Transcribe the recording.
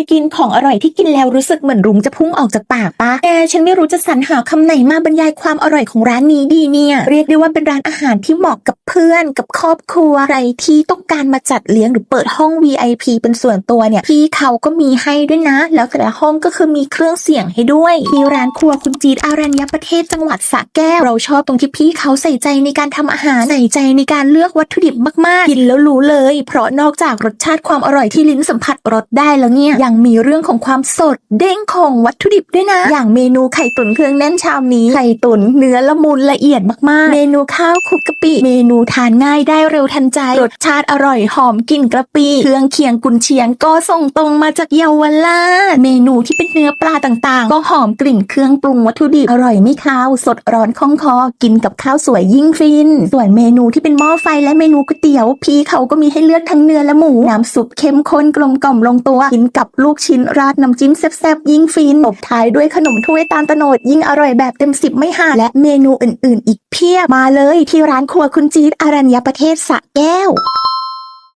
ยกินของอร่อยที่กินแล้วรู้สึกเหมือนรุ้งจะพุ่งออกจากปากปะแกฉันไม่รู้จะสรรหาคำไหนมาบรรยายความอร่อยของร้านนี้ดีเนี่ย เรียกได้ว่าเป็นร้านอาหารที่เหมาะกับเพื่อนกับครอบครัวใครที่ต้องการมาจัดเลี้ยงหรือเปิดห้อง VIP เป็นส่วนตัวเนี่ยพี่เขาก็มีให้ด้วยนะ แล้วแต่ละห้องก็คือมีเครื่องเสียงให้ด้วยที่ร้านครัวคุณจีดอารัญญประเทศจังหวัดสระแก้วเราชอบตรงที่พี่เขาใส่ใจในการทำอาหารใส่ใจในการเลือกวัตถุดิบมากๆกินแล้วรู้เลย เพราะนอกจากรสชาติความอร่อยที่ลิ้นสัมผัสรสได้แล้วเนี่ยยังมีเรื่องของความสดเด้งของวัตถุดิบด้วยนะ อย่างเมนูไข่ตุ๋นเครื่องแน่นชามนี้ ไข่ตุ๋นเนื้อละมุนละเอียดมากๆ เมนูข้าวคลุกกะปิ เมนูทานง่ายได้เร็วทันใจ รสชาติอร่อยหอมกลิ่นกะปิ เครื่องเคียงกุนเชียงก็ส่งตรงมาจากเยาวราช เมนูที่เป็นเนื้อปลาต่างๆ ก็หอมกลิ่นเครื่องปรุงวัตถุดิบ อร่อยไม่คาว สดร้อนคล่องคอ กินกับข้าวสวยยิ่งฟิน ส่วนเมนูที่เป็นหม้อไฟและเมนูก๋วยเตี๋ยว พี่เขาก็มีให้เลือกทั้งเนื้อและหมู น้ำซุปเข้มข้นกลมกล่อมลงตัว กินกับลูกชิ้นราดน้ำจิ้มแซ่บๆยิ่งฟินตบท้ายด้วยขนมถ้วยตาลตโนดยิ่งอร่อยแบบเต็มสิบไม่ห่าและเมนูอื่นๆ อีกเพียบมาเลยที่ร้านครัวคุณจี๊ดอารัญญประเทศสะแก้ว